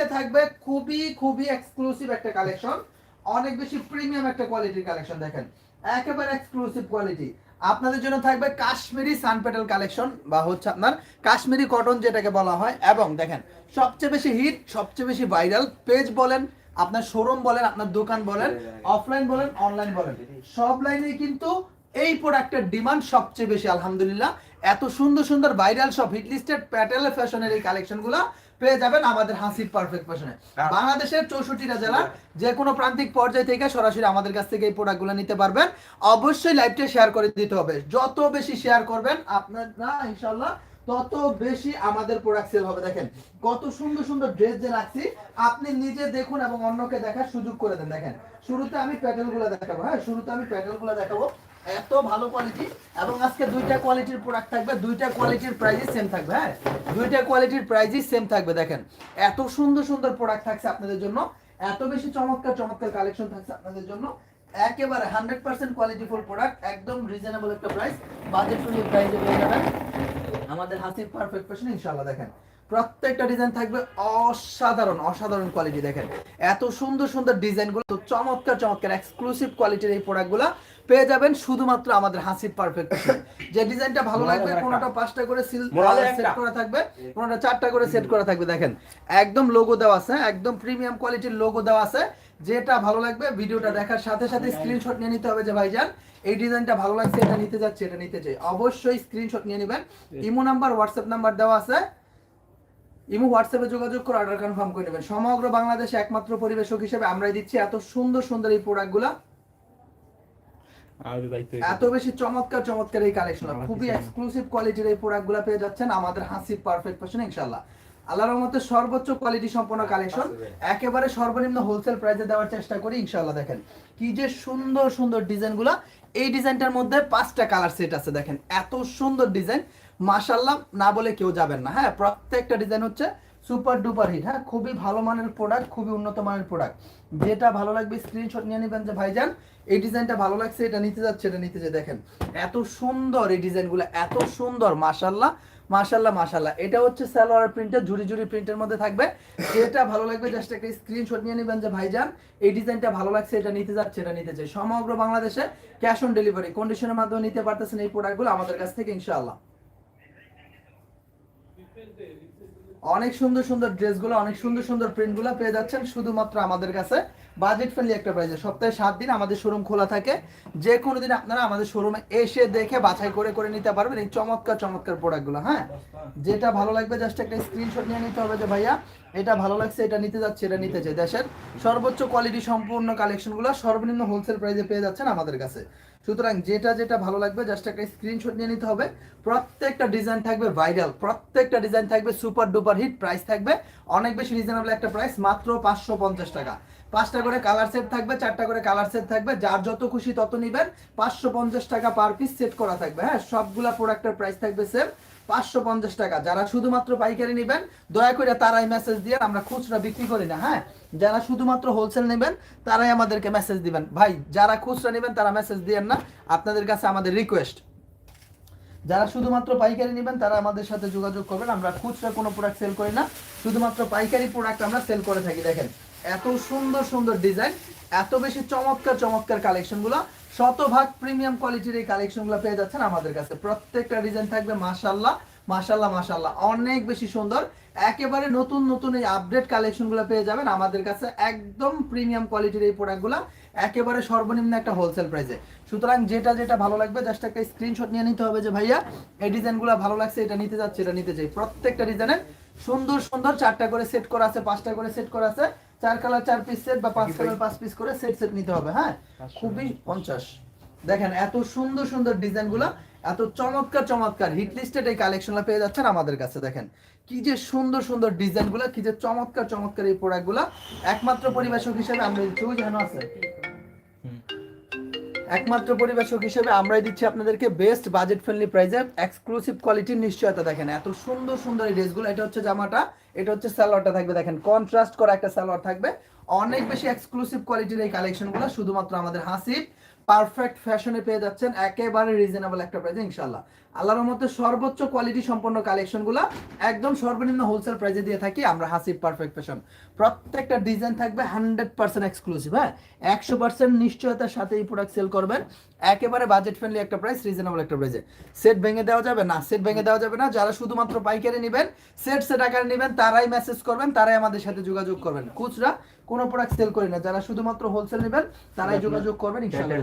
আজকে থাকবে খুবই খুবই এক্সক্লুসিভ একটা কালেকশন অনেক বেশি প্রিমিয়াম একটা কোয়ালিটির কালেকশন দেখেন। একেবারে এক্সক্লুসিভ কোয়ালিটি আপনাদের জন্য থাকবে কাশ্মীরি সানপেটাল কালেকশন বা হচ্ছে আপনার কাশ্মীরি কটন যেটাকে বলা হয়। এবং দেখেন সবচেয়ে বেশি হিট সবচেয়ে বেশি ভাইরাল পেজ বলেন আপনার শোরুম বলেন আপনার দোকান বলেন অফলাইন বলেন অনলাইন বলেন। সব লাইনে কিন্তু এই প্রোডাক্টের ডিমান্ড সবচেয়ে বেশি আলহামদুলিল্লাহ। এত সুন্দর সুন্দর ভাইরাল সব হিট লিস্টেড প্যাটেল ফ্যাশনের এই কালেকশনগুলো পেয়ে যাবেন আমাদের হাসির পারফেক্ট ফ্যাশনে বাংলাদেশের চৌষট্টিটা জেলা যে কোনো প্রান্তিক পর্যায় থেকে সরাসরি আমাদের কাছ থেকে এই প্রোডাক্টগুলো নিতে পারবেন। অবশ্যই লাইভটা শেয়ার করে দিতে হবে। যত বেশি শেয়ার করবেন আপনারা ইনশাল্লাহ তত বেশি আমাদের প্রোডাক্ট সেল হবে। দেখেন কত সুন্দর সুন্দর ড্রেস যে রাখছি আপনি নিজে দেখুন এবং অন্যকে দেখার সুযোগ করে দেন। দেখেন শুরুতে আমি প্যাটেলগুলো দেখাবো। হ্যাঁ শুরুতে আমি প্যাটেলগুলো দেখাবো। এত ভালো কোয়ালিটি এবং আজকে দুইটা কোয়ালিটির প্রোডাক্ট থাকবে, দুইটা কোয়ালিটির প্রাইসই সেম থাকবে হ্যাঁ? দুইটা কোয়ালিটির প্রাইসই সেম থাকবে, দেখেন। এত সুন্দর সুন্দর প্রোডাক্ট থাকছে আপনাদের জন্য, এত বেশি চমৎকার চমৎকার কালেকশন থাকছে আপনাদের জন্য। একেবারে হান্ড্রেড পার্সেন্ট কোয়ালিটিফুল প্রোডাক্ট একদম রিজনেবল একটা প্রাইস বাজেট ফ্রেন্ডলি প্রাইসে পেয়ে যাবেন। আমাদের হাসির পারফেক্ট ফ্যাশন ইনশাআল্লাহ, দেখেন। প্রত্যেকটা ডিজাইন থাকবে অসাধারণ অসাধারণ কোয়ালিটি দেখেন। এত সুন্দর সুন্দর ডিজাইনগুলো তো চমৎকার চমৎকার এক্সক্লুসিভ কোয়ালিটির এই প্রোডাক্টগুলো পেয়ে যাবেন শুধুমাত্র আমাদের হাসির পারফেক্ট যে ডিজাইনটা ভালো লাগবে কোনটা পাঁচটা করে সিল সেট করা থাকবে কোনটা চারটা করে সেট করা থাকবে দেখেন। একদম লোগো দেওয়া আছে একদম প্রিমিয়াম কোয়ালিটির লোগো দেওয়া আছে। যেটা ভালো লাগবে ভিডিওটা দেখার সাথে সাথে স্ক্রিনশট নিয়ে নিতে হবে যে ভাইজান। এই ডিজাইনটা ভালো লাগছে এটা নিতে যাচ্ছে এটা নিতে চাই। অবশ্যই স্ক্রিনশট নিয়ে নেবেন। ইমো নাম্বার হোয়াটসঅ্যাপ নাম্বার দেওয়া আছে। ইমো হোয়াটসঅ্যাপে যোগাযোগ করে অর্ডার কনফার্ম করে নেবেন। সমগ্র বাংলাদেশে একমাত্র পরিবেশক হিসেবে আমরাই দিচ্ছি। এত সুন্দর সুন্দর এই প্রোডাক্টগুলা এত বেশি চমৎকার চমৎকার এই কালেকশন খুবই এক্সক্লুসিভ কোয়ালিটির এই প্রোডাক্টগুলো পেয়ে যাচ্ছেন। আমাদের হাসি পারফেক্ট ফ্যাশন ইনশাআল্লাহ। আল্লাহর রহমতে সর্বোচ্চ কোয়ালিটি সম্পন্ন কালেকশন একেবারে সর্বনিম্ন হোলসেল প্রাইসে দেওয়ার চেষ্টা করি ইনশাআল্লাহ দেখেন। কি যে সুন্দর সুন্দর ডিজাইনগুলো এই ডিজাইনটার মধ্যে পাঁচটা কালার সেট আছে দেখেন। এত সুন্দর ডিজাইন মাশাআল্লাহ না বলে কেউ যাবেন না। হ্যাঁ প্রত্যেকটা ডিজাইন হচ্ছে সুপার ডুপার হিট হ্যাঁ? খুবই ভালো মানের প্রোডাক্ট খুবই উন্নত মানের প্রোডাক্ট যেটা ভালো লাগবে স্ক্রিনশট নিয়ে নেবেন যে ভাইজান, এই ডিজাইনটা ভালো লাগছে, এটা নিতে যাচ্ছে, এটা নিতে যে দেখেন, এত সুন্দর এই ডিজাইনগুলো, এত সুন্দর মাশাল্লাহ মাশাল্লাহ মাশাল্লাহ এটা হচ্ছে সালোয়ার প্রিন্টের ঝুড়ি ঝুড়ি প্রিন্টের মধ্যে থাকবে। যেটা ভালো লাগবে জাস্ট একটা স্ক্রিনশট নিয়ে নেবেন যে ভাইজান, এই ডিজাইনটা ভালো লাগছে, এটা নিতে যাচ্ছে, এটা নিতে চাই সমগ্র বাংলাদেশে ক্যাশ অন ডেলিভারি কন্ডিশনের মাধ্যমে নিতে পারতেছেন এই প্রোডাক্টগুলো আমাদের কাছ থেকে, ইনশাআল্লাহ। অনেক সুন্দর সুন্দর ড্রেসগুলো, অনেক সুন্দর সুন্দর প্রিন্টগুলো পেয়ে যাচ্ছেন শুধুমাত্র আমাদের কাছে। বাজেট ফ্রেন্ডলি একটা প্রাইসে সপ্তাহে সাত দিন আমাদের শোরুম খোলা থাকে। যে কোনো দিন আপনারা আমাদের শোরুমে এসে দেখে বাছাই করে করে নিতে পারবেন এই চমৎকার চমৎকার প্রোডাক্টগুলো হ্যাঁ? যেটা ভালো লাগবে জাস্ট একটা স্ক্রিনশট নিয়ে নিতে হবে যে, ভাইয়া, এটা ভালো লাগছে, এটা নিতে যাচ্ছে, এটা নিতে চাই। দেশের সর্বোচ্চ কোয়ালিটি সম্পূর্ণ কালেকশনগুলো সর্বনিম্ন হোলসেল প্রাইসে পেয়ে যাচ্ছেন আমাদের কাছে। সুতরাং যেটা যেটা ভালো লাগবে জাস্ট একটা স্ক্রিনশট নিয়ে নিতে হবে। প্রত্যেকটা ডিজাইন থাকবে ভাইরাল প্রত্যেকটা ডিজাইন থাকবে সুপার ডুপার হিট প্রাইস থাকবে। অনেক বেশি রিজনেবল একটা প্রাইস মাত্র পাঁচশো পঞ্চাশ টাকা। পাঁচটা করে কালার সেট থাকবে, চারটা করে কালার সেট থাকবে, যার যত খুশি তত নিবেন। পাঁচশো পঞ্চাশ টাকা পার পিস সেট করা থাকবে হ্যাঁ? সবগুলা প্রোডাক্টের প্রাইস থাকবে সেম পাঁচশো পঞ্চাশ টাকা। যারা শুধুমাত্র পাইকারি নেবেন, দয়া করে তারাই মেসেজ দিয়ে আমরা খুচরা বিক্রি করি না হ্যাঁ? যারা শুধুমাত্র হোলসেল নেবেন, তারাই আমাদেরকে মেসেজ দিবেন। ভাই, যারা খুচরা নেবেন, তারা মেসেজ না। আপনাদের কাছে আমাদের রিকোয়েস্ট যারা শুধুমাত্র পাইকারি নেবেন, তারা আমাদের সাথে যোগাযোগ করবেন। আমরা খুচরা কোনো প্রোডাক্ট সেল করি না। শুধুমাত্র পাইকারি প্রোডাক্ট আমরা সেল করে থাকি, দেখেন। এত সুন্দর সুন্দর ডিজাইন এত বেশি চমৎকার চমৎকার কালেকশনগুলো শতভাগ প্রিমিয়াম কোয়ালিটির এই কালেকশনগুলো পেয়ে যাচ্ছেন আমাদের কাছে। প্রত্যেকটা ডিজাইন থাকবে মাশাল্লাহ মাশাল্লাহ মাশাল্লাহ অনেক বেশি সুন্দর। একেবারে নতুন নতুন এই আপডেট কালেকশনগুলো পেয়ে যাবেন আমাদের কাছে একদম প্রিমিয়াম কোয়ালিটির এই প্রোডাক্টগুলো একেবারে সর্বনিম্ন একটা হোলসেল প্রাইসে সুতরাং যেটা যেটা ভালো লাগবে জাস্ট একটা স্ক্রিনশট নিয়ে নিতে হবে যে, ভাইয়া, এই ডিজাইনগুলো ভালো লাগছে, এটা নিতে যাচ্ছে, এটা নিতে চাই প্রত্যেকটা ডিজাইনের সুন্দর সুন্দর চারটা করে সেট করা আছে, পাঁচটা করে সেট করা আছে। চার কালার চার পিস সেট বা পাঁচ কালার পাঁচ পিস করে সেট সেট নিতে হবে হ্যাঁ? খুবই পঞ্চাশ। দেখেন এত সুন্দর সুন্দর ডিজাইনগুলো এত চমৎকার চমৎকার হিট লিস্টেড এই কালেকশনগুলো পেয়ে যাচ্ছেন আমাদের কাছে দেখেন। কি যে সুন্দর সুন্দর ডিজাইনগুলো কি যে চমৎকার চমৎকার এই প্রোডাক্টগুলো একমাত্র পরিবেশক হিসেবে আমরা চুজ যেন আছে একমাত্র পরিবেশক হিসেবে আমরাই দিচ্ছি আপনাদেরকে বেস্ট বাজেট ফ্রেন্ডলি প্রাইসে এক্সক্লুসিভ কোয়ালিটির নিশ্চয়তা, দেখেন এত সুন্দর সুন্দর এই ড্রেসগুলো এটা হচ্ছে জামাটা, এটা হচ্ছে সালোয়ারটা থাকবে, দেখেন। কন্ট্রাস্ট করা একটা সালোয়ার থাকবে। অনেক বেশি এক্সক্লুসিভ কোয়ালিটির এই কালেকশনগুলো শুধুমাত্র আমাদের হাসিব। পারফেক্ট ফ্যাশনে পেয়ে যাচ্ছেন একেবারে রিজনেবল একটা প্রাইসে ইনশাল্লাহ আল্লাহর মতে সর্বোচ্চ কোয়ালিটি সম্পন্ন কালেকশনগুলো একদম সর্বনিম্ন হোলসেল প্রাইসে দিয়ে থাকি আমরা হাসিব পারফেক্ট ফ্যাশন প্রত্যেকটা ডিজাইন থাকবে হান্ড্রেড পার্সেন্ট এক্সক্লুসিভ হ্যাঁ? একশো পার্সেন্ট নিশ্চয়তার সাথে এই প্রোডাক্ট সেল করবেন। একেবারে বাজেট ফ্রেন্ডলি একটা প্রাইস রিজনেবল একটা প্রাইসে সেট ভেঙে দেওয়া যাবে না সেট ভেঙে দেওয়া যাবে না। যারা শুধুমাত্র পাইকারি নেবেন সেট সেট আকারে নেবেন, তারাই মেসেজ করবেন, তারাই আমাদের সাথে যোগাযোগ করবেন। খুচরা কোনো প্রোডাক্ট সেল করি না। যারা শুধুমাত্র হোলসেল নেবেন তারাই যোগাযোগ করবেন ইনশাআল্লাহ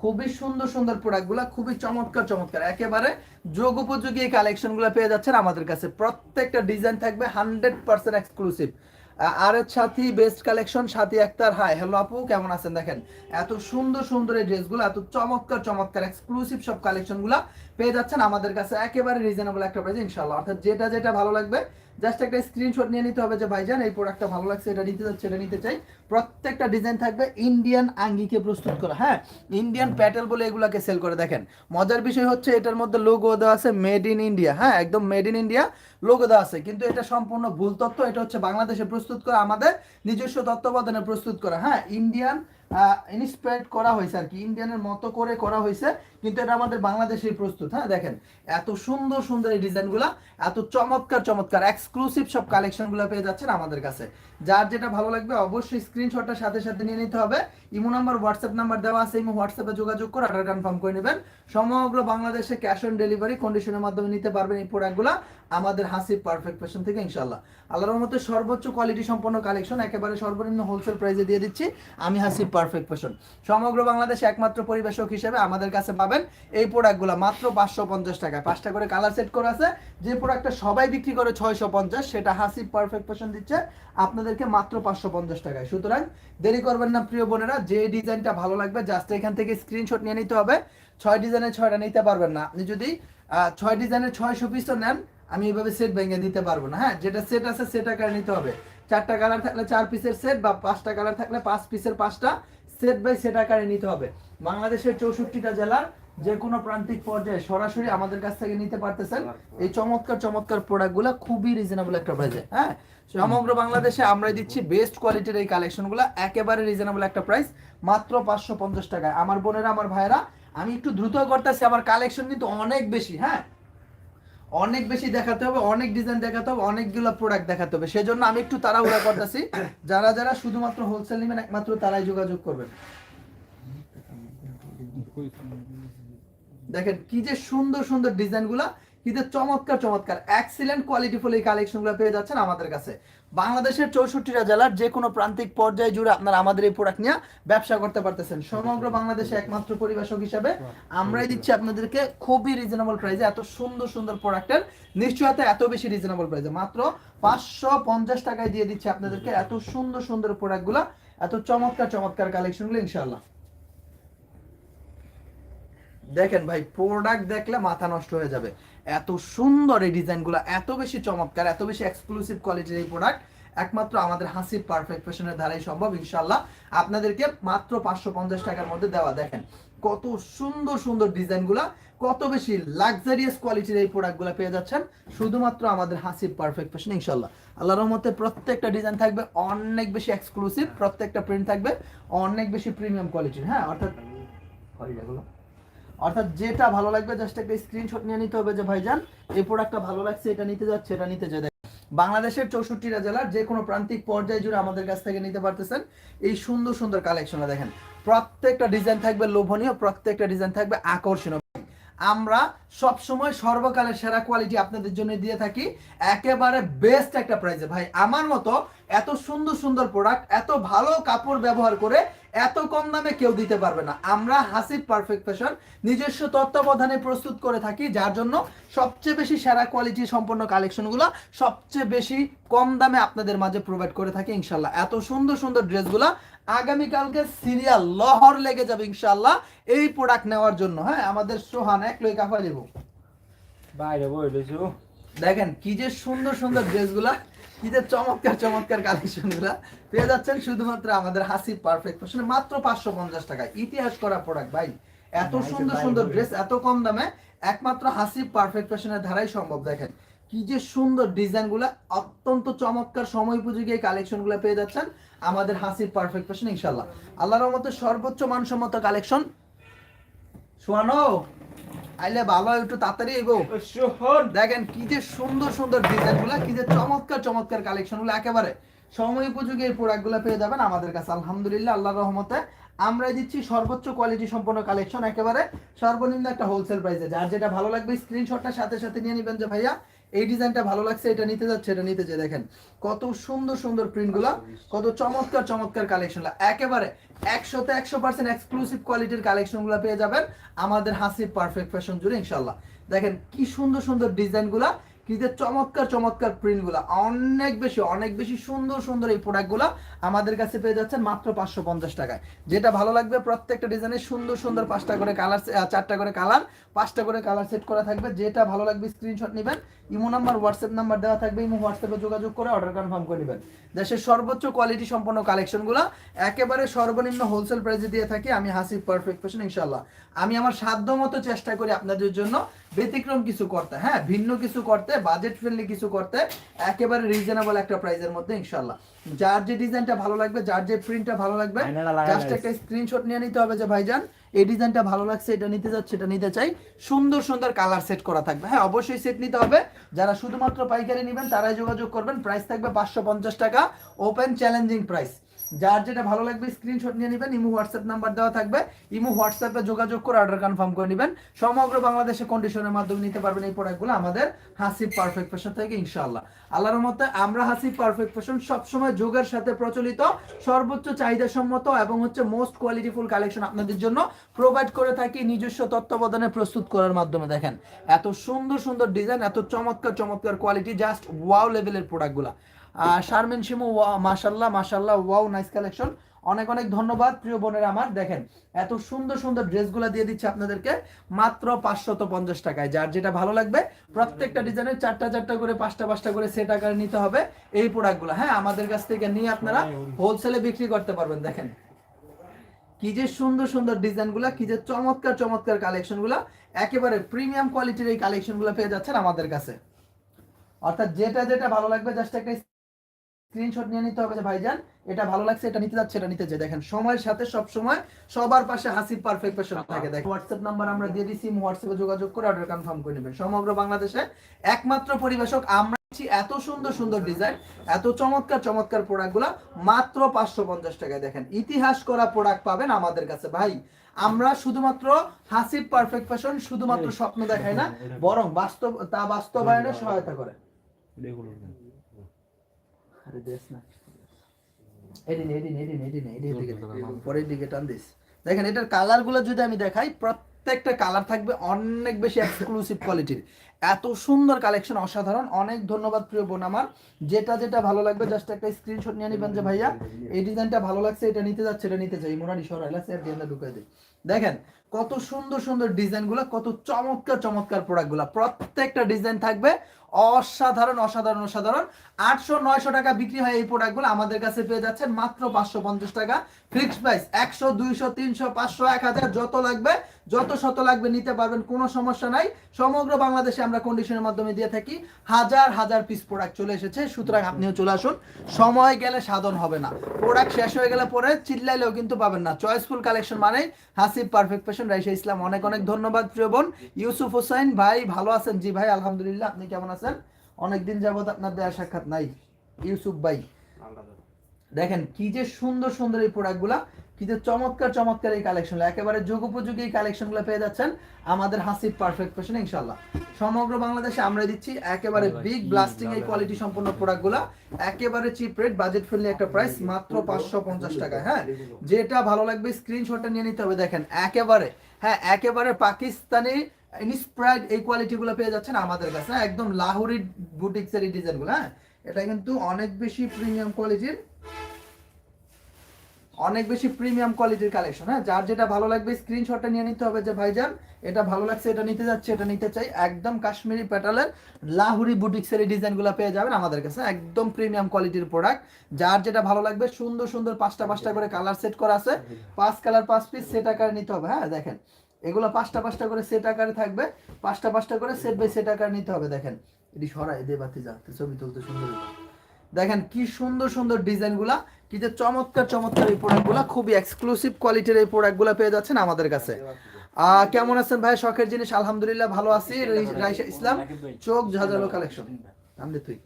খুবই সুন্দর সুন্দর প্রোডাক্টগুলো খুবই চমৎকার চমৎকার। একেবারে যোগ উপযোগী এই কালেকশনগুলো পেয়ে যাচ্ছেন আমাদের কাছে। প্রত্যেকটা ডিজাইন থাকবে হান্ড্রেড পার্সেন্ট এক্সক্লুসিভ আর এর সাথী বেস্ট কালেকশন সাথী আক্তার হাই হ্যালো আপু কেমন আছেন দেখেন? এত সুন্দর সুন্দর এই ড্রেসগুলো এত চমৎকার চমৎকার এক্সক্লুসিভ সব কালেকশনগুলো পেয়ে যাচ্ছেন আমাদের কাছে। একেবারে রিজনেবল একটা প্রাইস ইনশাল্লাহ। অর্থাৎ যেটা যেটা ভালো লাগবে জাস্ট একটা স্ক্রিনশট নিয়ে নিতে হবে যে, ভাইজান, এই প্রোডাক্টটা ভালো লাগছে, এটা নিতে যাচ্ছে, এটা নিতে চাই। প্রত্যেকটা ডিজাইন থাকবে ইন্ডিয়ান আঙ্গিকে প্রস্তুত করা হ্যাঁ? ইন্ডিয়ান প্যাটেল বলে এগুলাকে সেল করে। দেখেন, মজার বিষয় হচ্ছে এটার মধ্যে লোগো দেওয়া আছে মেড ইন ইন্ডিয়া হ্যাঁ? একদম মেড ইন ইন্ডিয়া লোগো দেওয়া আছে। কিন্তু এটা সম্পূর্ণ ভুল তথ্য, এটা হচ্ছে বাংলাদেশে প্রস্তুত করা, আমাদের নিজস্ব তত্ত্বাবধানে প্রস্তুত করা হ্যাঁ? ইন্ডিয়ান ইন্সপায়ার্ড করা হয়েছে আর কি। ইন্ডিয়ানের মতো করে করা হয়েছে, কিন্তু এটা আমাদের বাংলাদেশের প্রস্তুত হ্যাঁ? দেখেন এত সুন্দর সুন্দর এই ডিজাইনগুলো, এত চমৎকার চমৎকার এক্সক্লুসিভ সব কালেকশনগুলো পেয়ে যাচ্ছেন আমাদের কাছে। যার যেটা ভালো লাগবে অবশ্যই স্ক্রিনশটটা সাথে সাথে নিয়ে নিতে হবে। ইমো নাম্বার হোয়াটসঅ্যাপ নাম্বার দেওয়া আছে, ইমো হোয়াটসঅ্যাপে যোগাযোগ করে অর্ডার কনফার্ম করে নেবেন। সমগ্র বাংলাদেশে ক্যাশ অন ডেলিভারি কন্ডিশনের মাধ্যমে নিতে পারবেন এই প্রোডাক্টগুলো আমাদের হাসিব পারফেক্ট ফ্যাশন থেকে ইনশাল্লাহ আল্লাহর মতো সর্বোচ্চ কোয়ালিটি সম্পন্ন কালেকশন একেবারে সর্বনিম্ন হোলসেল প্রাইসে দিয়ে দিচ্ছি। আমি হাসিব পারফেক্ট ফ্যাশন সমগ্র বাংলাদেশে একমাত্র পরিবেশক হিসেবে আমাদের কাছে পাবেন এই প্রোডাক্টগুলো মাত্র পাঁচশো পঞ্চাশ টাকায় পাঁচটা করে কালার সেট করা আছে। যে প্রোডাক্টটা সবাই বিক্রি করে ছয়শো পঞ্চাশ, সেটা হাসিব পারফেক্ট ফ্যাশন দিচ্ছে। আপনাদেরকে মাত্র পাঁচশো পঞ্চাশ টাকায়। সুতরাং দেরি করবেন না, প্রিয় বোনেরা। যে ডিজাইনটা ভালো লাগবে জাস্ট এখান থেকে স্ক্রিনশট নিয়ে নিতে হবে। ছয় ডিজাইনের ছয়টা নিতে পারবেন না। আপনি যদি ছয় ডিজাইনের ছয়শো পিসও নেন, আমি এইভাবে সেট ভেঙে দিতে পারব না। হ্যাঁ যেটা সেট আছে, সেট আকারে নিতে হবে। চারটা কালার থাকলে চার পিসের সেট বা পাঁচটা কালার থাকলে পাঁচ পিসের পাঁচটা সেট বাই সেট আকারে নিতে হবে। বাংলাদেশের চৌষট্টিটা জেলার যে কোনো প্রান্তিক পর্যায়ে সরাসরি আমাদের কাছ থেকে নিতে পারতেছেন। এই চমৎকার চমৎকার প্রোডাক্টগুলো খুবই রিজনেবল একটা প্রাইসে হ্যাঁ? সমগ্র বাংলাদেশে আমরা দিচ্ছি বেস্ট কোয়ালিটির এই কালেকশনগুলো একেবারে রিজনেবল একটা প্রাইস মাত্র পাঁচশো পঞ্চাশ টাকায়। আমার বোনেরা আমার ভাইয়েরা আমি একটু দ্রুত করতেছি আমার কালেকশন কিন্তু অনেক বেশি হ্যাঁ? অনেক বেশি দেখাতে হবে অনেক ডিজাইন দেখাতে হবে অনেকগুলো প্রোডাক্ট দেখাতে হবে। সেজন্য আমি একটু তাড়াহুড়া করতেছি। যারা যারা শুধুমাত্র হোলসেল নেবেন একমাত্র তারাই যোগাযোগ করবেন। দেখেন কি যে সুন্দর সুন্দর ডিজাইনগুলা, কি যে চমৎকার চমৎকার। এক্সিলেন্ট কোয়ালিটিফুল এই কালেকশনগুলো পেয়ে যাচ্ছেন আমাদের কাছে। বাংলাদেশের চৌষট্টিটা জেলার যে কোনো প্রান্তিক পর্যায়ে জুড়ে আপনারা আমাদের এই প্রোডাক্ট নিয়ে ব্যবসা করতে পারতেছেন। সমগ্র বাংলাদেশে একমাত্র পরিবেশক হিসাবে আমরাই দিচ্ছি আপনাদেরকে খুবই রিজনেবল প্রাইসে এত সুন্দর সুন্দর প্রোডাক্টের নিশ্চয়তা এত বেশি রিজনেবল প্রাইসে মাত্র পাঁচশো পঞ্চাশ টাকায় দিয়ে দিচ্ছি আপনাদেরকে এত সুন্দর সুন্দর প্রোডাক্টগুলো এত চমৎকার চমৎকার কালেকশনগুলো ইনশাল্লাহ দেখেন ভাই প্রোডাক্ট দেখলে মাথা নষ্ট হয়ে যাবে। এত সুন্দর এই ডিজাইনগুলো, এত বেশি চমৎকার, এত বেশি এক্সক্লুসিভ কোয়ালিটির এই প্রোডাক্ট একমাত্র আমাদের হাসিব পারফেক্ট ফ্যাশনের দ্বারাই সম্ভব ইনশাল্লাহ আপনাদেরকে মাত্র পাঁচশো পঞ্চাশ টাকার মধ্যে দেওয়া, দেখেন। কত সুন্দর সুন্দর ডিজাইনগুলো, কত বেশি লাক্সারিয়াস কোয়ালিটির এই প্রোডাক্টগুলো পেয়ে যাচ্ছেন, শুধুমাত্র আমাদের হাসিব পারফেক্ট ফ্যাশন ইনশাল্লাহ আল্লাহর রহমতে প্রত্যেকটা ডিজাইন থাকবে, অনেক বেশি এক্সক্লুসিভ প্রত্যেকটা প্রিন্ট থাকবে, অনেক বেশি প্রিমিয়াম কোয়ালিটির হ্যাঁ অর্থাৎ অর্থাৎ যেটা ভালো লাগবে জাস্ট একটা স্ক্রিনশট নিয়ে নিতে হবে যে, ভাইজান, এই প্রোডাক্টটা ভালো লাগছে, এটা নিতে যাচ্ছে, এটা নিতে যাচ্ছে। বাংলাদেশের চৌষট্টিটা জেলার যে কোনো প্রান্তিক পর্যায়ে জুড়ে আমাদের কাছ থেকে নিতে পারতেছেন এই সুন্দর সুন্দর কালেকশনটা দেখেন। প্রত্যেকটা ডিজাইন থাকবে লোভনীয়, প্রত্যেকটা ডিজাইন থাকবে আকর্ষণীয়। আমরা সব সময় সর্বকালের সেরা কোয়ালিটি আপনাদের জন্য দিয়ে থাকি, একেবারে বেস্ট একটা প্রাইসে ভাই, আমার মতো এত সুন্দর সুন্দর প্রোডাক্ট এত ভালো কাপড় ব্যবহার করে এত কম দামে কেউ দিতে পারবে না। আমরা হাসিব পারফেক্ট ফ্যাশন নিজস্ব তত্ত্বাবধানে প্রস্তুত করে থাকি, যার জন্য সবচেয়ে বেশি সেরা কোয়ালিটি সম্পন্ন কালেকশনগুলো সবচেয়ে বেশি কম দামে আপনাদের মাঝে প্রোভাইড করে থাকি, ইনশাল্লাহ। এত সুন্দর সুন্দর ড্রেসগুলো আগামীকালকে সিরিয়াল লহর লেগে যাবে, ইনশাল্লাহ, এই প্রোডাক্ট নেওয়ার জন্য। হ্যাঁ আমাদের সোহান এক লই কাফা দেবো বাইরে বই দেখেন কি যে সুন্দর সুন্দর ড্রেসগুলা কি যে চমৎকার চমৎকার কালেকশনগুলা পেয়ে যাচ্ছেন শুধুমাত্র আমাদের হাসি পারফেক্ট ফ্যাশনে মাত্র পাঁচশো পঞ্চাশ টাকা ইতিহাস করা প্রোডাক্ট ভাই এত সুন্দর সুন্দর ড্রেস এত কম দামে একমাত্র হাসি পারফেক্ট ফ্যাশনের ধারাই সম্ভব দেখেন। কি যে সুন্দর ডিজাইনগুলা অত্যন্ত চমৎকার সময় উপযোগী এই কালেকশনগুলা পেয়ে যাচ্ছেন আমাদের হাসির পারফেক্ট ফ্যাশন ইনশাল্লাহ আল্লাহর মতো সর্বোচ্চ মানসম্মত কালেকশন সোয়ানো আইলে ভালো একটু তাড়াতাড়ি এগো। দেখেন কি যে সুন্দর সুন্দর ডিজাইনগুলো কি যে চমৎকার চমৎকার কালেকশনগুলো একেবারে সময় উপযোগী এই প্রোডাক্টগুলো পেয়ে যাবেন আমাদের কাছে। আলহামদুলিল্লাহ আল্লাহর রহমতে আমরা দিচ্ছি সর্বোচ্চ কোয়ালিটি সম্পন্ন কালেকশন একেবারে সর্বনিম্ন একটা হোলসেল প্রাইসে যার যেটা ভালো লাগবে স্ক্রিনশটটা সাথে সাথে নিয়ে নেবেন যে ভাইয়া। এই ডিজাইনটা ভালো লাগছে, এটা নিতে যাচ্ছে, এটা নিতে যে দেখেন। কত সুন্দর সুন্দর প্রিন্টগুলা কত চমৎকার চমৎকার কালেকশন একেবারে একশোতে একশো পার্সেন্ট এক্সক্লুসিভ কোয়ালিটির কালেকশনগুলা পেয়ে যাবেন আমাদের হাসি পারফেক্ট ফ্যাশন জুড়ে ইনশাল্লাহ দেখেন কি সুন্দর সুন্দর ডিজাইনগুলা কি যে চমৎকার চমৎকার প্রিন্টগুলা অনেক বেশি অনেক বেশি সুন্দর সুন্দর এই প্রোডাক্টগুলা আমাদের কাছে পেয়ে যাচ্ছেন মাত্র পাঁচশো পঞ্চাশ টাকায়। যেটা ভালো লাগবে, প্রত্যেকটা ডিজাইনের সুন্দর সুন্দর পাঁচটা করে কালার চারটা করে কালার পাঁচটা করে কালার সেট করা থাকবে। যেটা ভালো লাগবে স্ক্রিনশট নেবেন। ইমো নাম্বার হোয়াটসঅ্যাপ নাম্বার দেওয়া থাকবে। ইমো হোয়াটসঅ্যাপে যোগাযোগ করে অর্ডার কনফার্ম করে নেবেন। দেশের সর্বোচ্চ কোয়ালিটি সম্পন্ন কালেকশনগুলো একেবারে সর্বনিম্ন হোলসেল প্রাইসে দিয়ে থাকি। আমি হাসি পারফেক্ট ফ্যাশন ইনশাল্লাহ আমি আমার সাধ্য মতো চেষ্টা করি আপনাদের জন্য ব্যতিক্রম কিছু করতে হ্যাঁ ভিন্ন কিছু করতে বাজেট ফ্রেন্ডলি কিছু করতে একেবারে রিজনেবল একটা প্রাইসের মধ্যে ইনশাল্লাহ যার যে ডিজাইনটা ভালো লাগবে যার যে প্রিন্টটা ভালো লাগবে জাস্ট একটা স্ক্রিনশট নিয়ে নিতে হবে যে ভাইজান এই ডিজাইনটা ভালো লাগছে এটা নিতে যাচ্ছে এটা নিতে চাই। সুন্দর সুন্দর কালার সেট করা থাকবে। হ্যাঁ অবশ্যই সেট নিতে হবে। যারা শুধুমাত্র পাইকারি নেবেন তারাই যোগাযোগ করবেন। প্রাইস থাকবে পাঁচশো পঞ্চাশ টাকা। ওপেন চ্যালেঞ্জিং প্রাইস যার যেটা ভালো লাগবে স্ক্রিনশট নিয়ে নেবেন, ইমো হোয়াটসঅ্যাপ নাম্বার দেওয়া থাকবে। ইমো হোয়াটসঅ্যাপে যোগাযোগ করে অর্ডার কনফার্ম করে নেবেন। সমগ্র বাংলাদেশে কন্ডিশনের মাধ্যমে নিতে পারবেন এই প্রোডাক্টগুলো আমাদের হাসিব পারফেক্ট ফ্যাশন থেকে, ইনশাআল্লাহ। আল্লাহর মতে আমরা হাসিব পারফেক্ট ফ্যাশন সবসময় যুগের সাথে প্রচলিত, সর্বোচ্চ চাহিদা সম্মত এবং হচ্ছে মোস্ট কোয়ালিটিফুল কালেকশন আপনাদের জন্য প্রোভাইড করে থাকি, নিজস্ব তত্ত্বাবধানে প্রস্তুত করার মাধ্যমে দেখেন। এত সুন্দর সুন্দর ডিজাইন এত চমৎকার চমৎকার কোয়ালিটি জাস্ট ওয়াও লেভেলের প্রোডাক্টগুলো শারমিন শিমু মাশাল্লাহ মাশাল্লাহ ওয়াও নাইস কালেকশন অনেক অনেক ধন্যবাদ প্রিয় বোনের আমার। দেখেন এত সুন্দর সুন্দর ড্রেসগুলো দিয়ে দিচ্ছে আপনাদেরকে মাত্র পাঁচশত পঞ্চাশ টাকায়। যার যেটা ভালো লাগবে প্রত্যেকটা ডিজাইনের চারটা চারটা করে পাঁচটা পাঁচটা করে সেট আকারে নিতে হবে এই প্রোডাক্টগুলো হ্যাঁ আমাদের কাছ থেকে নিয়ে আপনারা হোলসেলে বিক্রি করতে পারবেন দেখেন। কি যে সুন্দর সুন্দর ডিজাইন ডিজাইনগুলো কি যে চমৎকার চমৎকার কালেকশন কালেকশনগুলো একেবারে প্রিমিয়াম কোয়ালিটির এই কালেকশন কালেকশনগুলো পেয়ে যাচ্ছেন আমাদের কাছে। অর্থাৎ যেটা যেটা ভালো লাগবে জাস্ট একটা স্ক্রিনশট নিয়ে নিতে হবে যে ভাইজান এটা ভালো লাগছে এটা নিতে যাচ্ছে এটা নিতে চাই দেখেন সময়ের সাথে সব সময় সবার পাশে হাসির পারফেক্ট পেশন থাকে। দেখেন হোয়াটসঅ্যাপ নাম্বার আমরা দিয়ে দিছি হোয়াটসঅ্যাপে যোগাযোগ করে অর্ডার কনফার্ম করে নেবেন। সমগ্র বাংলাদেশে একমাত্র পরিবেশক আমরা এত সুন্দর সুন্দর ডিজাইন এত চমৎকার চমৎকার প্রোডাক্টগুলো মাত্র পাঁচশো পঞ্চাশ টাকায়। দেখেন ইতিহাস করা প্রোডাক্ট পাবেন আমাদের কাছে। ভাই আমরা শুধুমাত্র হাসিব পারফেক্ট ফ্যাশন শুধুমাত্র স্বপ্ন দেখায় না বরং বাস্তব তা বাস্তবায়নে সহায়তা করে। আরে দেশ না। এদিন এদিন এদিন এদিন এদিন দিকে পরের দিকে টান দিস। দেখেন এটার যদি আমি দেখাই প্রত্যেকটা কালার থাকবে অনেক বেশি এক্সক্লুসিভ কোয়ালিটির এত সুন্দর কালেকশন অসাধারণ। অনেক ধন্যবাদ প্রিয় বোন আমার। যেটা যেটা ভালো লাগবে জাস্ট একটা স্ক্রিনশট নিয়ে নেবেন যে ভাইয়া এই ডিজাইনটা ভালো লাগছে এটা নিতে যাচ্ছে এটা নিতে চাই মোরানি সরাইলা স্যার দিয়ে ঢুকাই দিই। দেখেন কত সুন্দর সুন্দর ডিজাইনগুলো কত চমৎকার চমৎকার প্রোডাক্টগুলো প্রত্যেকটা ডিজাইন থাকবে অসাধারণ অসাধারণ অসাধারণ। আটশো, নয়শো টাকা বিক্রি হয় এই প্রোডাক্টগুলো আমাদের কাছে পেয়ে যাচ্ছেন মাত্র পাঁচশো পঞ্চাশ টাকা। ফিক্সড প্রাইস একশো, দুইশো, তিনশো, পাঁচশো, এক হাজার, যত লাগবে, যত শত লাগবে নিতে পারবেন, কোনো সমস্যা নাই। সমগ্র বাংলাদেশে আমরা কন্ডিশনের মাধ্যমে দিয়ে থাকি। হাজার হাজার পিস প্রোডাক্ট চলে এসেছে। সুতরাং আপনিও চলে আসুন। সময় গেলে সাধন হবে না। প্রোডাক্ট শেষ হয়ে গেলে পরে চিল্লাইলেও কিন্তু পাবেন না। চয়েসফুল কালেকশন মানেই হাসিব পারফেক্ট ফ্যাশন রাইসা ইসলাম। অনেক অনেক ধন্যবাদ, প্রিয় বোন। ইউসুফ হোসেন, ভাই, ভালো আছেন? জি ভাই, আলহামদুলিল্লাহ। আপনি কেমন আছেন? অনেকদিন যাবত আপনার দেওয়ার সাক্ষাৎ নাই। ইউসুফ ভাই। দেখেন কি যে সুন্দর সুন্দর এই প্রোডাক্টগুলা কি যে চমৎকার চমৎকার এই কালেকশন একেবারে যুগোপযোগী এই কালেকশনগুলো পেয়ে যাচ্ছেন আমাদের হাসিব পারফেক্ট ফ্যাশন ইনশাল্লাহ সমগ্র বাংলাদেশে আমরা দিচ্ছি একেবারে বিগ ব্লাস্টিং এই কোয়ালিটি সম্পন্ন প্রোডাক্টগুলা একেবারে চিপ রেট বাজেট ফ্রেন্ডলি একটা প্রাইস মাত্র পাঁচশো পঞ্চাশ টাকা হ্যাঁ? যেটা ভালো লাগবে স্ক্রিনশটটা নিয়ে নিতে হবে দেখেন একেবারে হ্যাঁ একেবারে পাকিস্তানি ইনস্প্রাইড এই কোয়ালিটিগুলো পেয়ে যাচ্ছেন আমাদের কাছে হ্যাঁ, একদম লাহোরি বুটিক্সের এই ডিজাইনগুলো হ্যাঁ? এটা কিন্তু অনেক বেশি প্রিমিয়াম কোয়ালিটির অনেক বেশি প্রিমিয়াম কোয়ালিটির কালেকশন হ্যাঁ? যার যেটা ভালো লাগবে স্ক্রিনশটটা নিয়ে নিতে হবে যে ভাইজান এটা ভালো লাগছে এটা নিতে যাচ্ছে এটা নিতে চাই একদম কাশ্মীরি প্যাটালের লাহুরি বুটিক্সের এই ডিজাইনগুলো পেয়ে যাবেন আমাদের কাছে একদম প্রিমিয়াম কোয়ালিটির প্রোডাক্ট যার যেটা ভালো লাগবে সুন্দর সুন্দর পাঁচটা পাঁচটা করে কালার সেট করা আছে পাঁচ কালার পাঁচ পিস সেট আকারে নিতে হবে হ্যাঁ? দেখেন এগুলো পাঁচটা পাঁচটা করে সেট আকারে থাকবে। পাঁচটা পাঁচটা করে সেট বাই সেট আকারে নিতে হবে, দেখেন। এটি সরাই দে বাতি যা ছবি তুলতে সুন্দর। দেখেন কি সুন্দর সুন্দর ডিজাইনগুলা, কি যে চমৎকার চমৎকার এই প্রোডাক্টগুলো খুবই এক্সক্লুসিভ কোয়ালিটির এই প্রোডাক্টগুলো পেয়ে যাচ্ছেন আমাদের কাছে। কেমন আছেন ভাই? শখের জিনিস, আলহামদুলিল্লাহ ভালো আছি। রাইসা ইসলাম, চোখ ঝাঁঝালো কালেকশন আমদে তুই।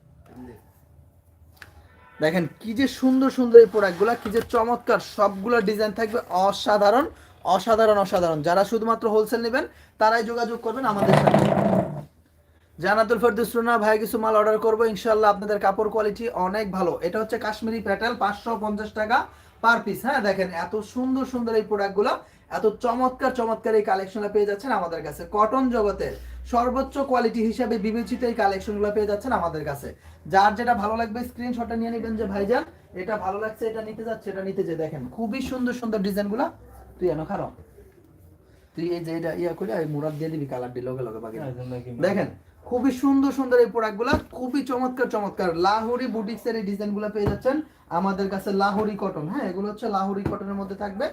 দেখেন কি যে সুন্দর সুন্দর এই প্রোডাক্টগুলো কি যে চমৎকার, সবগুলো ডিজাইন থাকবে অসাধারণ। অসাধারণ অসাধারণ। যারা শুধুমাত্র হোলসেল নেবেন, তারাই যোগাযোগ করবেন আমাদের সাথে। জানাতুল ফেরদৌস রুনা, ভাই, কিছু মাল অর্ডার করব ইনশাল্লাহ আপনাদের কাপড় কোয়ালিটি অনেক ভালো। এটা হচ্ছে কাশ্মীরি প্যাটেল, পাঁচশো পঞ্চাশ টাকা পার পিস হ্যাঁ দেখেন, এত সুন্দর সুন্দর এই প্রোডাক্টগুলো এত চমৎকার চমৎকার এই কালেকশনটা পেয়ে যাচ্ছেন আমাদের কাছে। কটন জগতের সর্বোচ্চ কোয়ালিটি হিসাবে বিবেচিত এই কালেকশনগুলো পেয়ে যাচ্ছেন আমাদের কাছে। যার যেটা ভালো লাগবে স্ক্রিনশটটা নিয়ে নেবেন যে ভাইজান। এটা ভালো লাগছে, এটা নিতে যাচ্ছে, এটা নিতে যে দেখেন, খুবই সুন্দর সুন্দর ডিজাইনগুলো তুই এনো খারাপ তুই এই যে এটা ইয়া করে মুরাদ দিয়ে দিবি কালার দিয়ে লগে লগে বাকি দেখেন খুবই সুন্দর সুন্দর এই প্রোডাক্টগুলো খুবই চমৎকার চমৎকার লাহোরি বুটিক্স এর এই ডিজাইনগুলো পেয়ে যাচ্ছেন। আমাদের কাছে লাহোরি কটন হ্যাঁ এগুলো হচ্ছে লাহোরি কটনের মধ্যে থাকবে।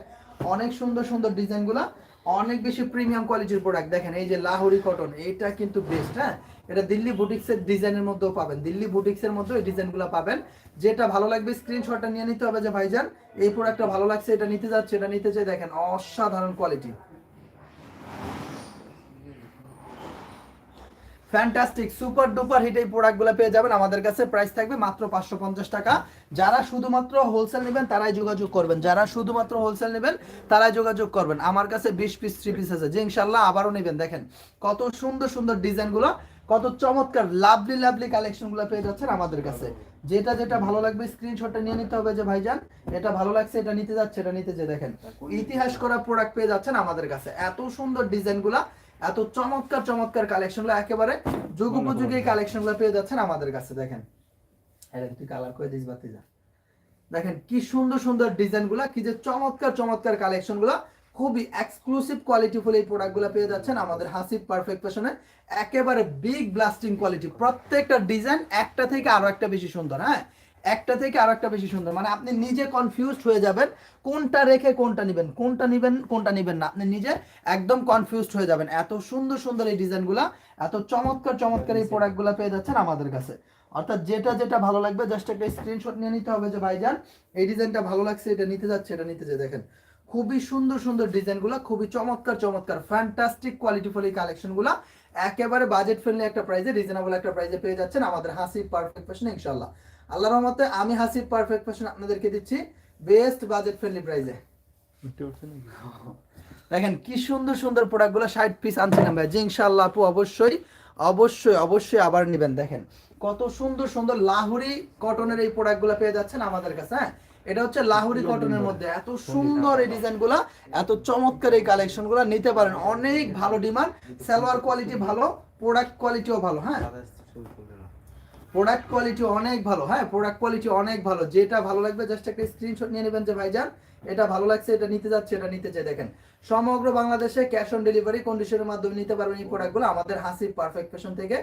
অনেক সুন্দর সুন্দর ডিজাইন ডিজাইনগুলো অনেক বেশি প্রিমিয়াম কোয়ালিটির প্রোডাক্ট দেখেন এই যে লাহোরি কটন এটা কিন্তু বেস্ট হ্যাঁ? এটা দিল্লি বুটিক্স এর ডিজাইনের মধ্যেও পাবেন। দিল্লি বুটিক্স এর মধ্যে এই ডিজাইনগুলো পাবেন। যেটা ভালো লাগবে স্ক্রিনশটটা নিয়ে নিতে হবে যে ভাইজান, এই প্রোডাক্টটা ভালো লাগছে, এটা নিতে যাচ্ছে, এটা নিতে চাই দেখেন অসাধারণ quality fantastic super duper hit এই প্রোডাক্টগুলো পেয়ে যাবেন। আমাদের কাছে প্রাইস থাকবে মাত্র পাঁচশো পঞ্চাশ টাকা। যারা শুধুমাত্র হোলসেল নেবেন, তারাই যোগাযোগ করবেন। যারা শুধুমাত্র হোলসেল নেবেন, তারাই যোগাযোগ করবেন। আমার কাছে বিশ পিস থ্রি পিস আছে। যে ইনশাল্লাহ আবারও নেবেন। দেখেন কত সুন্দর সুন্দর ডিজাইনগুলো কত চমৎকার লাভলি লাভলি কালেকশন কালেকশনগুলো পেয়ে যাচ্ছেন আমাদের কাছে। যেটা যেটা ভালো লাগবে স্ক্রিনশটটা নিয়ে নিতে হবে যে ভাইজান। এটা ভালো লাগছে এটা নিতে যাচ্ছে এটা নিতে যে দেখেন। ইতিহাস করা প্রোডাক্ট পেয়ে যাচ্ছেন আমাদের কাছে। এত সুন্দর ডিজাইনগুলা এত চমৎকার চমৎকার কালেকশন কালেকশনগুলো একেবারে যুগোপযোগী কালেকশনগুলো পেয়ে যাচ্ছেন আমাদের কাছে দেখেন। এটা তুই কালার করে দিস বাতি যা দেখেন কি সুন্দর সুন্দর ডিজাইনগুলো কি যে চমৎকার চমৎকার কালেকশন কালেকশনগুলো খুবই এক্সক্লুসিভ কোয়ালিটি ফুল এই প্রোডাক্টগুলো পেয়ে যাচ্ছেন আমাদের হাসিব পারফেক্ট ফ্যাশনে একেবারে বিগ ব্লাস্টিং কোয়ালিটি প্রত্যেকটা ডিজাইন একটা থেকে আরও একটা বেশি সুন্দর হ্যাঁ? একটা থেকে আরও একটা বেশি সুন্দর। মানে আপনি নিজে কনফিউজড হয়ে যাবেন কোনটা রেখে কোনটা নেবেন কোনটা নেবেন কোনটা নেবেন না। আপনি নিজে একদম কনফিউজড হয়ে যাবেন। এত সুন্দর সুন্দর এই ডিজাইনগুলো এত চমৎকার চমৎকার এই প্রোডাক্টগুলো পেয়ে যাচ্ছেন আমাদের কাছে। অর্থাৎ যেটা যেটা ভালো লাগবে জাস্ট একটা স্ক্রিনশট নিয়ে নিতে হবে যে, ভাইজান, এই ডিজাইনটা ভালো লাগছে, এটা নিতে যাচ্ছে, এটা নিতে যে দেখেন খুবই সুন্দর সুন্দর ডিজাইনগুলো খুবই চমৎকার চমৎকার ফ্যান্টাস্টিক কোয়ালিটিফুল এই কালেকশনগুলো একেবারে বাজেট ফ্রেন্ডলি একটা প্রাইজে রিজনেবল একটা প্রাইজে পেয়ে যাচ্ছেন আমাদের হাসি পারফেক্ট ফ্যাশন ইনশাল্লাহ আল্লাহর রহমতে আমি হাসি পারফেক্ট ফ্যাশন আপনাদেরকে দিচ্ছি বেস্ট বাজেট ফ্রেন্ডলি প্রাইসে দেখেন কি সুন্দর সুন্দর প্রোডাক্টগুলো ষাট পিস আনছিলাম ভাই জি ইনশাল্লাহ আপু অবশ্যই অবশ্যই অবশ্যই আবার নেবেন। দেখেন কত সুন্দর সুন্দর লাহুরি কটনের এই প্রোডাক্টগুলো পেয়ে যাচ্ছেন আমাদের কাছে হ্যাঁ? এটা হচ্ছে লাহোরি কটনের মধ্যে। এত সুন্দর এই ডিজাইনগুলো এত চমৎকার এই কালেকশনগুলো নিতে পারেন। অনেক ভালো ডিমান্ড সালোয়ার কোয়ালিটি ভালো প্রোডাক্ট কোয়ালিটিও ভালো হ্যাঁ? প্রোডাক্ট কোয়ালিটি অনেক ভালো হ্যাঁ? প্রোডাক্ট কোয়ালিটি অনেক ভালো। যেটা ভালো লাগবে জাস্ট একটা স্ক্রিনশট নিয়ে নেবেন যে ভাইজান এটা ভালো লাগছে এটা নিতে যাচ্ছে এটা নিতে চাই। দেখেন সমগ্র বাংলাদেশে ক্যাশ অন ডেলিভারি কন্ডিশনের মাধ্যমে নিতে পারবেন এই প্রোডাক্টগুলো আমাদের হাসির পারফেক্ট ফ্যাশন থেকে।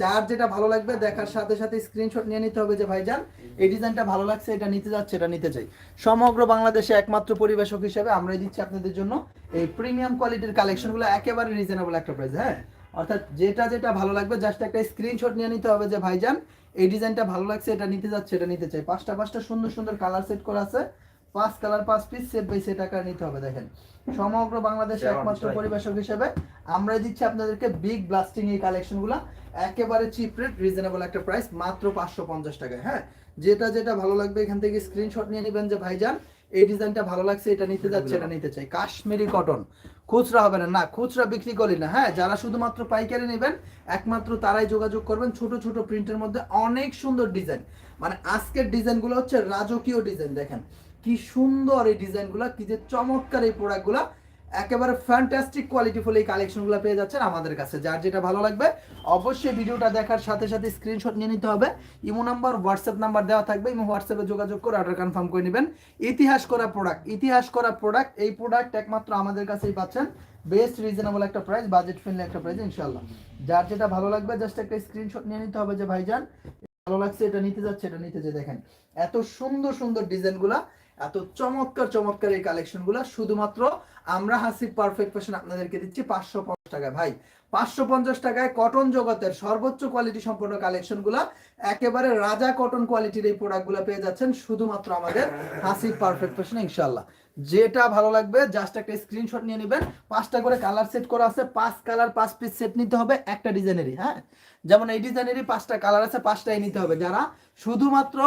যার যেটা ভালো লাগবে দেখার সাথে সাথে স্ক্রিনশট নিয়ে নিতে হবে যে ভাইজান, এই ডিজাইনটা ভালো লাগছে, এটা নিতে যাচ্ছে, এটা নিতে চাই। সমগ্র বাংলাদেশে একমাত্র পরিবেশক হিসেবে আমরাই দিচ্ছি আপনাদের জন্য এই প্রিমিয়াম কোয়ালিটির কালেকশনগুলো একেবারে রিজনেবল একটা প্রাইস হ্যাঁ? অর্থাৎ যেটা যেটা ভালো লাগবে জাস্ট একটা স্ক্রিনশট নিয়ে নিতে হবে যে ভাইজান, এই ডিজাইনটা ভালো লাগছে, এটা নিতে যাচ্ছে, এটা নিতে চাই। পাঁচটা পাঁচটা সুন্দর সুন্দর কালার সেট করা আছে। পাঁচ কালার পাঁচ পিস সেট বাই সেট আকার নিতে হবে, দেখেন। সমগ্র বাংলাদেশে একমাত্র পরিবেশক হিসেবে আমরাই দিচ্ছি আপনাদেরকে বিগ ব্লাস্টিং এই কালেকশনগুলো একেবারে চিপ রেট রিজনেবল একটা প্রাইস মাত্র পাঁচশো পঞ্চাশ টাকায় হ্যাঁ? যেটা যেটা ভালো লাগবে এখান থেকে স্ক্রিনশট নিয়ে নেবেন যে ভাইজান এই ডিজাইনটা ভালো লাগছে এটা নিতে যাচ্ছে এটা নিতে চাই। কাশ্মীরি কটন খুচরা হবে না না খুচরা বিক্রি করি না হ্যাঁ? যারা শুধুমাত্র পাইকারি নেবেন একমাত্র তারাই যোগাযোগ করবেন ছোট ছোট প্রিন্টের মধ্যে অনেক সুন্দর ডিজাইন মানে আজকের ডিজাইনগুলো হচ্ছে রাজকীয় ডিজাইন দেখেন। কি সুন্দর এই ডিজাইনগুলো, কি যে চমৎকার এই প্রোডাক্টগুলো। একেবারে ফ্যান্টাস্টিক কোয়ালিটিফুল এই কালেকশনগুলো পেয়ে যাচ্ছেন আমাদের কাছে। যার যেটা ভালো লাগবে, অবশ্যই ভিডিওটা দেখার সাথে সাথে স্ক্রিনশট নিয়ে নিতে হবে। ইমো নাম্বার হোয়াটসঅ্যাপ নাম্বার দেওয়া থাকবে। ইমো হোয়াটসঅ্যাপে যোগাযোগ করে অর্ডার কনফার্ম করে নেবেন। ইতিহাস করা প্রোডাক্ট ইতিহাস করা প্রোডাক্ট এই প্রোডাক্ট একমাত্র আমাদের কাছেই পাচ্ছেন। বেস্ট রিজনেবল একটা প্রাইস বাজেট ফ্রেন্ডলি একটা প্রাইস ইনশাল্লাহ যার যেটা ভালো লাগবে জাস্ট একটা স্ক্রিনশট নিয়ে নিতে হবে যে ভাইজান, ভালো লাগছে, এটা নিতে যাচ্ছে, এটা নিতে যে দেখেন। এত সুন্দর সুন্দর ডিজাইনগুলা এত চমৎকার চমৎকার এই কালেকশনগুলো শুধুমাত্র আমরা হাসি পারফেক্ট ফ্যাশন আপনাদেরকে দিচ্ছি পাঁচশো পঞ্চাশ টাকা ভাই, পাঁচশো পঞ্চাশ টাকায় কটন জগতের সর্বোচ্চ কোয়ালিটি সম্পন্ন কালেকশনগুলো একেবারে রাজা কটন কোয়ালিটির এই প্রোডাক্টগুলো পেয়ে যাচ্ছেন শুধুমাত্র আমাদের হাসি পারফেক্ট ফ্যাশন ইনশাল্লাহ যেটা ভালো লাগবে জাস্ট একটা স্ক্রিনশট নিয়ে নেবেন, পাঁচটা করে কালার সেট করা আছে, পাঁচ কালার পাঁচ পিস সেট নিতে হবে একটা ডিজাইনেরই হ্যাঁ? যেমন এই ডিজাইনেরই পাঁচটা কালার আছে, পাঁচটাই নিতে হবে। যারা শুধুমাত্র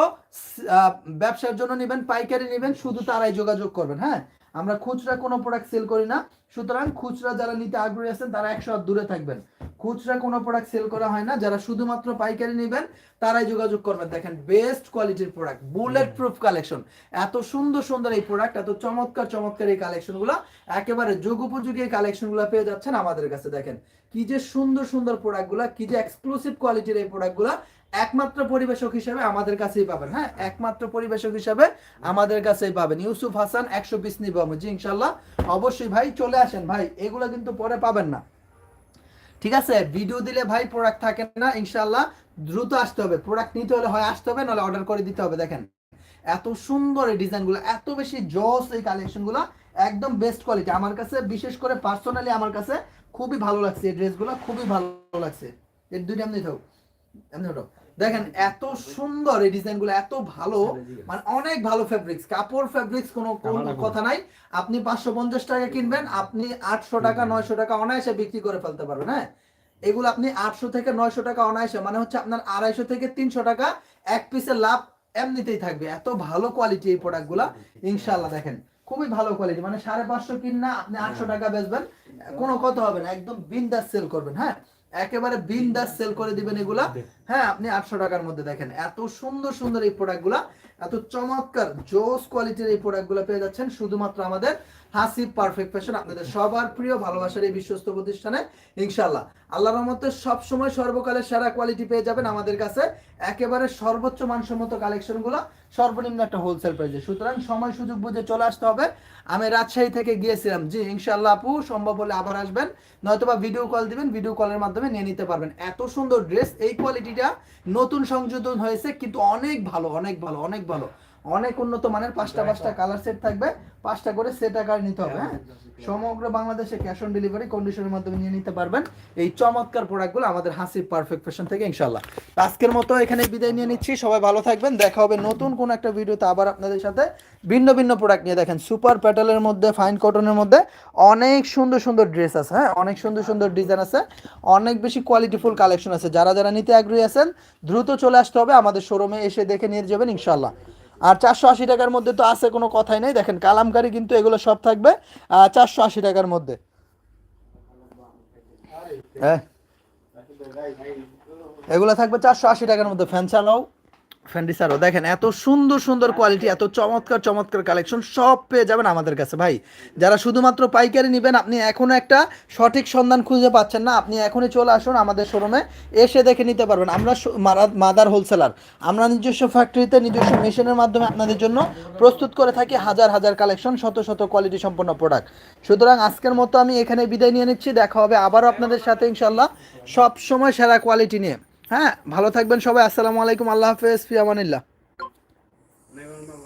ব্যবসার জন্য নেবেন, পাইকারি নেবেন, শুধু তারাই যোগাযোগ করবেন হ্যাঁ? আমরা খুচরা কোনো প্রোডাক্ট সেল করি না। সুতরাং খুচরা যারা নিতে আগ্রহী আছেন তারা একশো হাত দূরে থাকবেন। খুচরা কোনো প্রোডাক্ট সেল করা হয় না। যারা শুধুমাত্র পাইকারি নেবেন তারাই যোগাযোগ করবেন। দেখেন বেস্ট কোয়ালিটির প্রোডাক্ট বুলেট প্রুফ কালেকশন এত সুন্দর সুন্দর এই প্রোডাক্ট এত চমৎকার চমৎকার এই কালেকশনগুলো একেবারে যোগ উপযোগী এই কালেকশনগুলো পেয়ে যাচ্ছেন আমাদের কাছে। দেখেন কি যে সুন্দর সুন্দর প্রোডাক্টগুলো কি যে এক্সক্লুসিভ কোয়ালিটির এই প্রোডাক্টগুলো একমাত্র পরিবেশক হিসেবে আমাদের কাছেই পাবেন হ্যাঁ? একমাত্র পরিবেশক হিসেবে আমাদের কাছেই পাবেন। ইউসুফ হাসান একশো পিস নিব জি ইনশাল্লাহ। অবশ্যই ভাই, চলে আসেন ভাই, এগুলো কিন্তু পরে পাবেন না। ঠিক আছে? ভিডিও দিলে ভাই প্রোডাক্ট থাকে না, ইনশাল্লাহ। দ্রুত আসতে হবে। প্রোডাক্ট নিতে হলে হয় আসতে হবে, নাহলে অর্ডার করে দিতে হবে, দেখেন। এত সুন্দর এই ডিজাইনগুলো, এত বেশি জস এই কালেকশনগুলো একদম বেস্ট কোয়ালিটি আমার কাছে, বিশেষ করে পার্সোনালি আমার কাছে, খুবই ভালো লাগছে এই ড্রেসগুলো খুবই ভালো লাগছে। এর দুইটা এমনি থাক এমনি ওঠাও। দেখেন এত সুন্দর এই ডিজাইনগুলো এত ভালো মানে অনেক ভালো ফেব্রিক্স কাপড় ফেব্রিক্স কোনো কথা নাই। আপনি পাঁচশো পঞ্চাশ টাকা কিনবেন আপনি আটশো টাকা নয়শো টাকা অনায়াসে বিক্রি করে ফেলতে পারবেন হ্যাঁ? এগুলো আপনি আটশো থেকে নয়শো টাকা অনায়াসে মানে হচ্ছে আপনার আড়াইশো থেকে তিনশো টাকা এক পিসের লাভ এমনিতেই থাকবে। এত ভালো কোয়ালিটি এই প্রোডাক্টগুলো ইনশাল্লাহ দেখেন খুবই ভালো কোয়ালিটি মানে সাড়ে পাঁচশো কিনা আপনি আটশো টাকা বেচবেন কোনো কথা হবে না একদম বিন্দাস সেল করবেন হ্যাঁ? একেবারে বিন্দাস সেল করে দিবেন এগুলা। হ্যাঁ আপনি আটশো টাকার মধ্যে দেখেন এত সুন্দর সুন্দর এই প্রোডাক্টগুলা এত চমৎকার জোস কোয়ালিটির এই প্রোডাক্টগুলো পেয়ে যাচ্ছেন। শুধুমাত্র আমাদের হাসিব পারফেক্ট ফ্যাশন আপনাদের সবার প্রিয় ভালোবাসার এই বিশ্বস্ত প্রতিষ্ঠানে ইনশাল্লাহ আল্লাহ রহমতে সব সময় সর্বকালের সেরা কোয়ালিটি পেয়ে যাবেন আমাদের কাছে। একেবারে সর্বোচ্চ মানসম্মত কালেকশনগুলো সর্বনিম্ন একটা হোলসেল প্রাইসে সুতরাং সময় সুযোগ বুঝে চলে আসতে হবে। আমি রাজশাহী থেকে গিয়েছিলাম। জি ইনশাল্লাহ আপু, সম্ভব হলে আবার আসবেন। নয়তোবা ভিডিও কল দিবেন ভিডিও কলের মাধ্যমে নিয়ে নিতে পারবেন। এত সুন্দর ড্রেস এই কোয়ালিটিটা নতুন সংযোজন হয়েছে, কিন্তু অনেক ভালো অনেক ভালো অনেক ভালো। অনেক উন্নত মানের পাঁচটা পাঁচটা কালার সেট থাকবে। পাঁচটা করে সেট আকার নিতে হবে হ্যাঁ? সমগ্র বাংলাদেশে ক্যাশ অন ডেলিভারি কন্ডিশনের মাধ্যমে নিয়ে নিতে পারবেন। এই চমৎকার প্রোডাক্টগুলো আমাদের হাসি পারফেক্ট ফ্যাশন থেকে ইনশাল্লাহ আজকের মতো এখানে বিদায় নিয়ে নিচ্ছি। সবাই ভালো থাকবেন। দেখা হবে নতুন কোন একটা ভিডিওতে আবার আপনাদের সাথে। ভিন্ন ভিন্ন প্রোডাক্ট নিয়ে দেখেন সুপার প্যাটেলের মধ্যে ফাইন কটনের মধ্যে। অনেক সুন্দর সুন্দর ড্রেস আছে হ্যাঁ? অনেক সুন্দর সুন্দর ডিজাইন আছে। অনেক বেশি কোয়ালিটিফুল কালেকশন আছে। যারা যারা নিতে আগ্রহী আছেন দ্রুত চলে আসতে হবে। আমাদের শোরুমে এসে দেখে নিয়ে যাবেন ইনশাল্লাহ আর চারশো আশি টাকার মধ্যে তো আছে, কোনো কথাই নাই। দেখেন, কালামকারি কিন্তু এগুলো সব থাকবে চারশো আশি টাকার মধ্যে। হ্যাঁ। এগুলো থাকবে চারশো আশি টাকার মধ্যে, ফ্যান চালাও। ফ্যান্ডিসারও দেখেন এত সুন্দর সুন্দর কোয়ালিটি এত চমৎকার চমৎকার কালেকশন সব পেয়ে যাবেন আমাদের কাছে। ভাই, যারা শুধুমাত্র পাইকারি নেবেন, আপনি এখনও একটা সঠিক সন্ধান খুঁজে পাচ্ছেন না। আপনি এখনই চলে আসুন আমাদের শোরুমে এসে দেখে নিতে পারবেন। আমরা মাদার হোলসেলার আমরা নিজস্ব ফ্যাক্টরিতে নিজস্ব মেশিনের মাধ্যমে আপনাদের জন্য প্রস্তুত করে থাকি হাজার হাজার কালেকশন শত শত কোয়ালিটি সম্পন্ন প্রোডাক্ট সুতরাং আজকের মতো আমি এখানে বিদায় নিয়ে নিচ্ছি। দেখা হবে আবারও আপনাদের সাথে ইনশাল্লাহ সব সময় সেরা কোয়ালিটি নিয়ে। হ্যাঁ ভালো থাকবেন সবাই। আসসালামু আলাইকুম। আল্লাহ হাফেজ। ফিয়ামানিল্লাহ